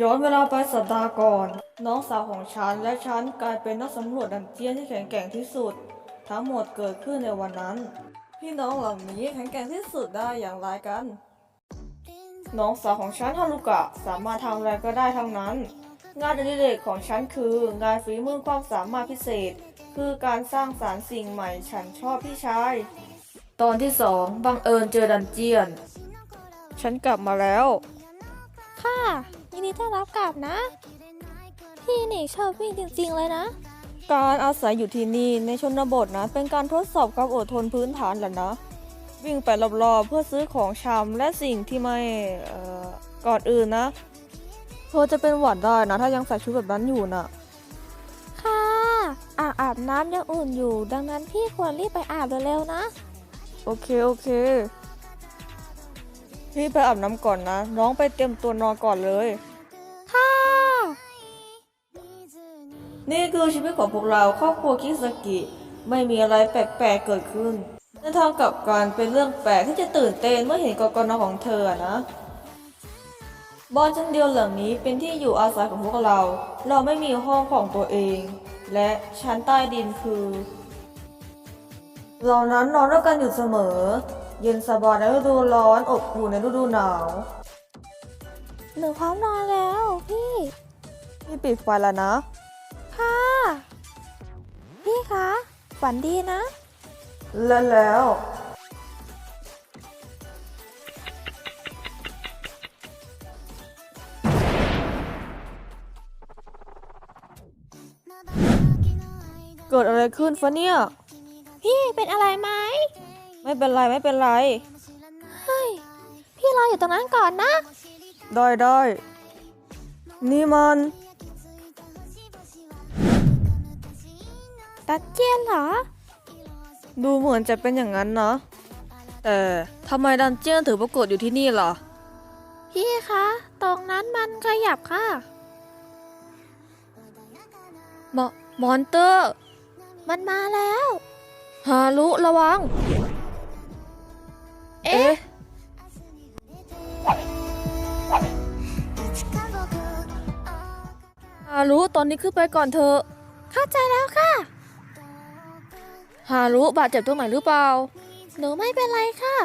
ย้อนเวลาไปสัปดาห์ก่อน น้องสาวของฉันและฉันกลายเป็นนักสำรวจดันเจียนที่แข็งแกร่งที่สุด ทั้งหมดเกิดขึ้นในวันนั้น พี่น้องเหล่านี้แข็งแกร่งที่สุดได้อย่างไรกัน น้องสาวของฉันฮารุกะสามารถทำอะไรก็ได้ทั้งนั้น งานอดิเรกของฉันคือ งานฝีมือความสามารถพิเศษ คือการสร้างสารรค์สิ่งใหม่ฉันชอบพี่ชายตอนที่สองบังเอิญเจอดันเจียน ฉันกลับมาแล้ว ค่ะ ยินดีต้อนรับกลับนะ พี่นี่ชอบวิ่งจริงๆเลยนะ การอาศัยอยู่ที่นี่ในชนบทนะ เป็นการทดสอบความอดทนพื้นฐานแหละนะ วิ่งไปรอบๆเพื่อซื้อของชำและสิ่งที่ไม่เอ่อก่อนอื่นนะเธอจะเป็นหวัดได้นะ ถ้ายังใส่ชุดแบบนั้นอยู่นะค่ะอ่างอาบน้ำยังอุ่นอยู่ ดังนั้นพี่ควรรีบไปอาบเร็วๆนะ โอเค โอเค พี่ไปอาบน้ำก่อนนะ น้องไปเตรียมตัวนอนก่อนเลยค่ะนี่คือชีวิตของพวกเราครอบครัวคิสกิ ไม่มีอะไรแปลกๆเกิดขึ้นในทางกลับกันเป็นเรื่องแปลกที่จะตื่นเต้นเมื่อเห็นกกนของเธอนะบ้านชั้นเดียวหลังนี้เป็นที่อยู่อาศัยของพวกเรา เราไม่มีห้องของตัวเอง และชั้นใต้ดินคือ เรานั้นนอนด้วยกันอยู่เสมอ เย็นสบายในฤดูร้อนอบอุ่นในฤดูหนาว หนูพร้อมนอนแล้วพี่ พี่ปิดไฟแล้วนะ ค่ะ พี่คะฝันดีนะ และแล้วเกิดอะไรขึ้นฟะเนี่ย พี่เป็นอะไรไหม ไม่เป็นไรไม่เป็นไร เฮ้ย พี่รออยู่ตรงนั้นก่อนนะ ได้ได้นี่มันตัดเจียนเหรอ ดูเหมือนจะเป็นอย่างนั้นนะ แต่ทำไมดันเจียนถึงปรากฏอยู่ที่นี่ล่ะ พี่คะ ตรงนั้นมันขยับค่ะมอมอนเตอร์ มันมาแล้ว ฮารุระวัง เอ๊ะ ฮารุตอนนี้ขึ้นไปก่อนเถอะ เข้าใจแล้วค่ะ ฮารุบาดเจ็บตรงไหนหรือเปล่า หนูไม่เป็นไรค่ะ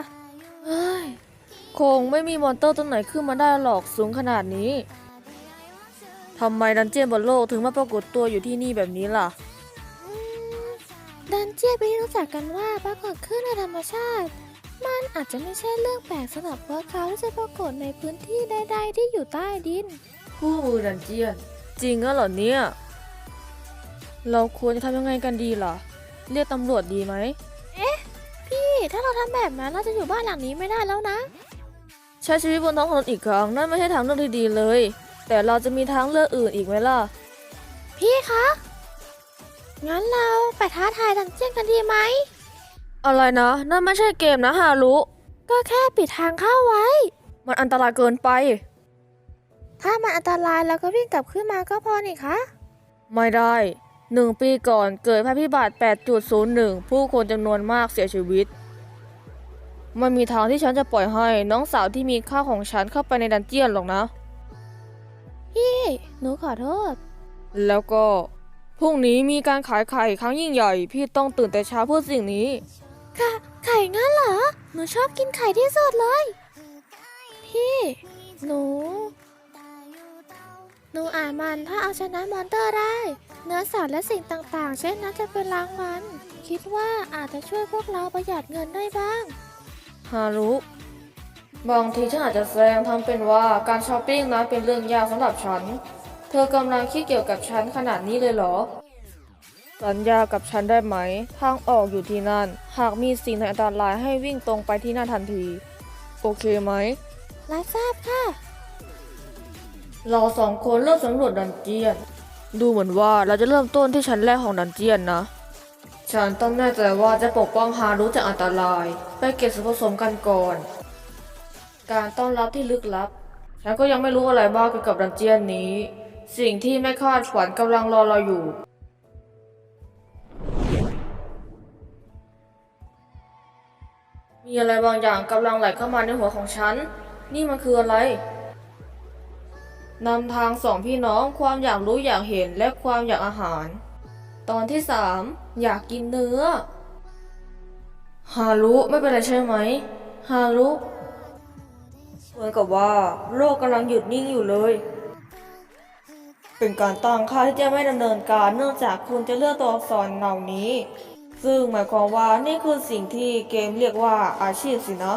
เฮ้ย คงไม่มีมอนเตอร์ตัวไหนขึ้นมาได้หรอกสูงขนาดนี้ทำไมดันเจียนบนโลกถึงมาปรากฏตัวอยู่ที่นี่แบบนี้ล่ะ ดันเจียนเป็นที่รู้จักกันว่าปรากฏขึ้นในธรรมชาติ มันอาจจะไม่ใช่เรื่องแปลกสำหรับพวกเขาที่จะปรากฏในพื้นที่ใดๆที่อยู่ใต้ดินคู่มือดันเจียน จริงเหรอเนี่ย เราควรจะทำยังไงกันดีล่ะ เรียกตำรวจดีไหมพี่ ถ้าเราทำแบบนั้นเราจะอยู่บ้านหลังนี้ไม่ได้แล้วนะ ใช้ชีวิตบนท้องถนนอีกครั้งนั่นไม่ใช่ทางเลือกที่ดีเลย แต่เราจะมีทางเลือกอื่นอีกไหมล่ะ พี่คะ งั้นเราไปท้าทายดันเจียนกันดีไหม อะไรนะ นั่นไม่ใช่เกมนะฮารุ ก็แค่ปิดทางเข้าไว้ มันอันตรายเกินไป ถ้ามันอันตรายเราก็วิ่งกลับขึ้นมาก็พอนี่คะ ไม่ได้หนึ่งปีก่อนเกิดภัยพิบัติ 8.01 ผู้คนจำนวนมากเสียชีวิตไม่มีทางที่ฉันจะปล่อยให้น้องสาวที่มีค่าของฉันเข้าไปในดันเจียนหรอกนะ พี่ หนูขอโทษ แล้วก็พรุ่งนี้มีการขายไข่ครั้งยิ่งใหญ่ พี่ต้องตื่นแต่เช้าเพื่อสิ่งนี้่ไข่งั้นเหรอ หนูชอบกินไข่ที่สุดเลย พี่ หนู หนูอ่านมันถ้าเอาชนะมอนเตอร์ได้ เนื้อสัตว์และสิ่งต่างๆ เช่นนั้นจะเป็นรางวัล คิดว่าอาจจะช่วยพวกเราประหยัดเงินได้บ้าง ฮารุ บางทีฉันอาจจะแสดงทำเป็นว่าการช้อปปิ้งนะเป็นเรื่องยากสำหรับฉัน เธอกำลังคิดเกี่ยวกับฉันขนาดนี้เลยเหรอ สัญญากับฉันได้ไหม ทางออกอยู่ที่นั่น หากมีสิ่งอันตรายให้วิ่งตรงไปที่นั่นทันที โอเคไหมรับทราบค่ะ เราสองคนเริ่มสำรวจดันเจียน ดูเหมือนว่าเราจะเริ่มต้นที่ชั้นแรกของดันเจียนนะ ฉันต้องแน่ใจว่าจะปกป้องฮารุจากอันตราย ไปเก็บส่วนผสมกันก่อน การต้อนรับที่ลึกลับ ฉันก็ยังไม่รู้อะไรบ้างเกี่ยวกับดันเจียนนี้ สิ่งที่ไม่คาดฝันกำลังรอเราอยู่ มีอะไรบางอย่างกำลังไหลเข้ามาในหัวของฉัน นี่มันคืออะไรนำทางสองพี่น้องความอยากรู้อยากเห็นและความอยากอาหาร ตอนที่สามอยากกินเนื้อ ฮารุไม่เป็นไรใช่ไหม ฮารุเหมือนกับว่าโลกกำลังหยุดนิ่งอยู่เลย เป็นการตั้งค่าที่จะไม่ดำเนินการเนื่องจากคุณจะเลือกตัวอักษรเหล่านี้ ซึ่งหมายความว่านี่คือสิ่งที่เกมเรียกว่าอาชีพสินะ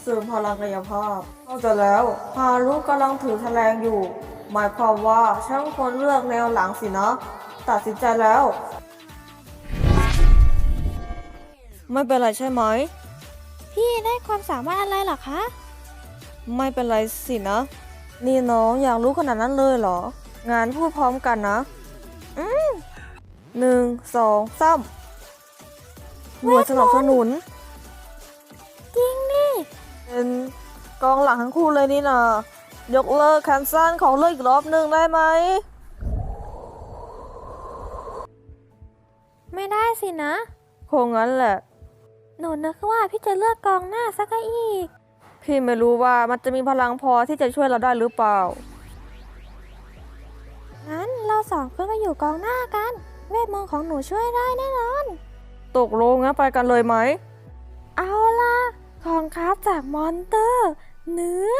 เสริมพลังกายภาพนอกจากแล้วฮารุกำลังถือแถลงอยู่ หมายความว่าช่างควรเลือกแนวหลังสินะ ตัดสินใจแล้ว ไม่เป็นไรใช่ไหม พี่ได้ความสามารถอะไรเหรอคะ ไม่เป็นไรสินะ นี่น้องอยากรู้ขนาดนั้นเลยเหรอ งานพูดพร้อมกันนะ อืม หนึ่งสองสามหน่วยสนับสนุนจริงนี่เป็นกองหลังทั้งคู่เลยนี่นะยกเลิกแคนเซิลของเลิกอีกรอบหนึ่งได้ไหม ไม่ได้สินะ คงงั้นแหละ หนูนึกว่าพี่จะเลือกกองหน้าสักอีก พี่ไม่รู้ว่ามันจะมีพลังพอที่จะช่วยเราได้หรือเปล่า งั้นเราสองคนก็อยู่กองหน้ากัน เวทมนต์ของหนูช่วยได้แน่นอน ตกลงงั้นไปกันเลยไหม เอาล่ะ ของคราฟจากมอนเตอร์ เนื้อ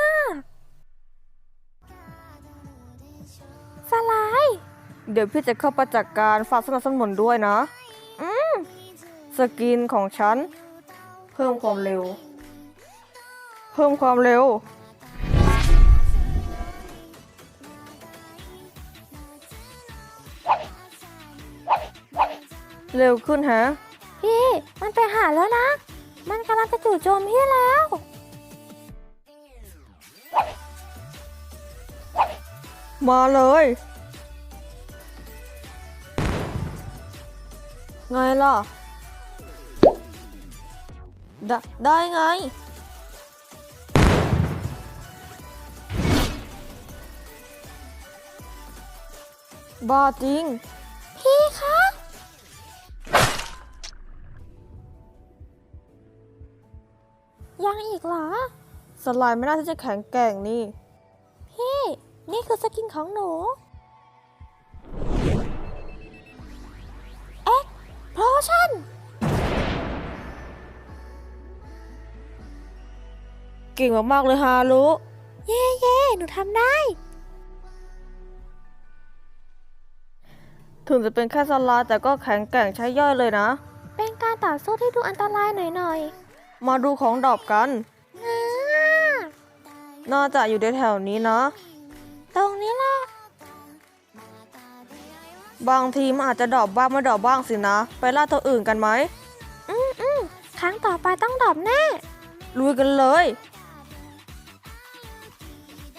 สลาย เดี๋ยวพี่จะเข้าไปจัดกการฝากสนับสนุนด้วยนะ อืม สกินของฉัน เพิ่มความเร็ว เพิ่มความเร็ว เร็วขึ้นฮะ พี่ มันไปหาแล้วนะ มันกำลังจะจู่โจมพี่แล้ว มาเลย ไงล่ะ ได้ได้ไง บ้าจริง ยังอีกเหรอ สไลด์ไม่น่าที่จะแข็งแกร่งนี่ พี่ นี่คือสกินของหนู เอ็กโพชั่น เก่งมากๆเลยฮารุ เย่เย่หนูทำได้ ถึงจะเป็นแค่สไลด์แต่ก็แข็งแกร่งใช้ย่อยเลยนะ เป็นการต่อสู้ที่ดูอันตรายหน่อย มาดูของดรอปกันๆอ่าน่าจะอยู่ในแถวนี้นะ ตรงนี้แหละบางทีมันอาจจะดรอปบ้างไม่ดรอปบ้างสินะ ไปล่าตัวอื่นกันไหม อืมอืมครั้งต่อไปต้องดรอบแน่ ลุยกันเลย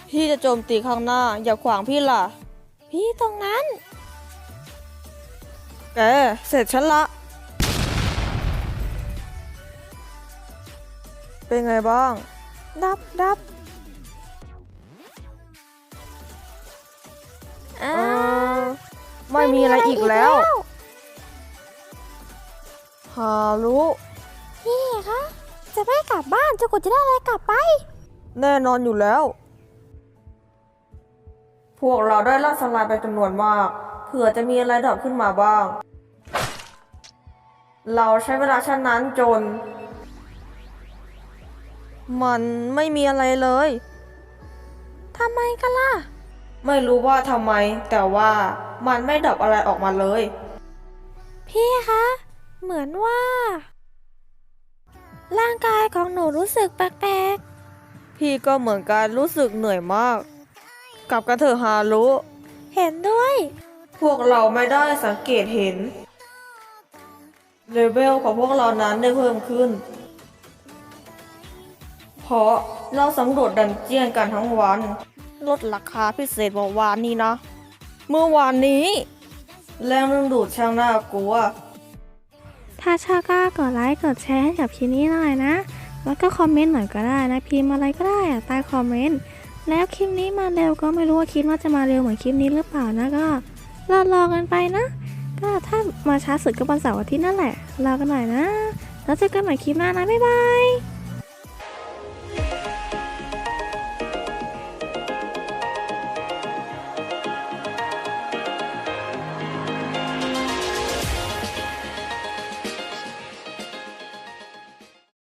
พี่จะโจมตีข้างหน้า อย่าขวางพี่ล่ะ พี่ตรงนั้นแกเสร็จฉันละ เป็นไงบ้าง ดับดับอ่าเออไม่มีอะไรอีกแล้วฮารุพี่คะจะไม่กลับบ้านจนกว่าจะได้อะไรกลับไป แน่นอนอยู่แล้ว พวกเราได้ล่าสลายไปจำนวนมากเผื่อจะมีอะไรดรอปขึ้นมาบ้าง เราใช้เวลาเช่นนั้นจน มันไม่มีอะไรเลยทำไมกันล่ะ ไม่รู้ว่าทำไม แต่ว่ามันไม่ดรอปอะไรออกมาเลย พี่คะ เหมือนว่า ร่างกายของหนูรู้สึกแปลกพี่ก็เหมือนกันรู้สึกเหนื่อยมาก กลับกันเถอะฮารุๆเห็นด้วย พวกเราไม่ได้สังเกตเห็น เลเวลของพวกเรานั้นได้เพิ่มขึ้น เพราะเราสำรวจดันเจียนกันทั้งวัน ลดราคาพิเศษเมื่อวานนี้นะ เมื่อวานนี้ แรงดึงดูดช่างน่ากลัว ถ้าชอบก็กดไลค์กดแชร์ให้กับคลิปนี้หน่อยนะ แล้วก็คอมเมนต์หน่อยก็ได้นะ พิมพ์อะไรก็ได้อะใต้คอมเมนต์ แล้วคลิปนี้มาเร็วก็ไม่รู้ว่าคิดว่าจะมาเร็วเหมือนคลิปนี้หรือเปล่านะก็รอรอกันไปนะ ก็ถ้ามาช้าสุดก็วันเสาร์อาทิตย์นั่นแหละรอกันหน่อยนะ แล้วเจอกันใหม่คลิปหน้านะบ๊ายบาย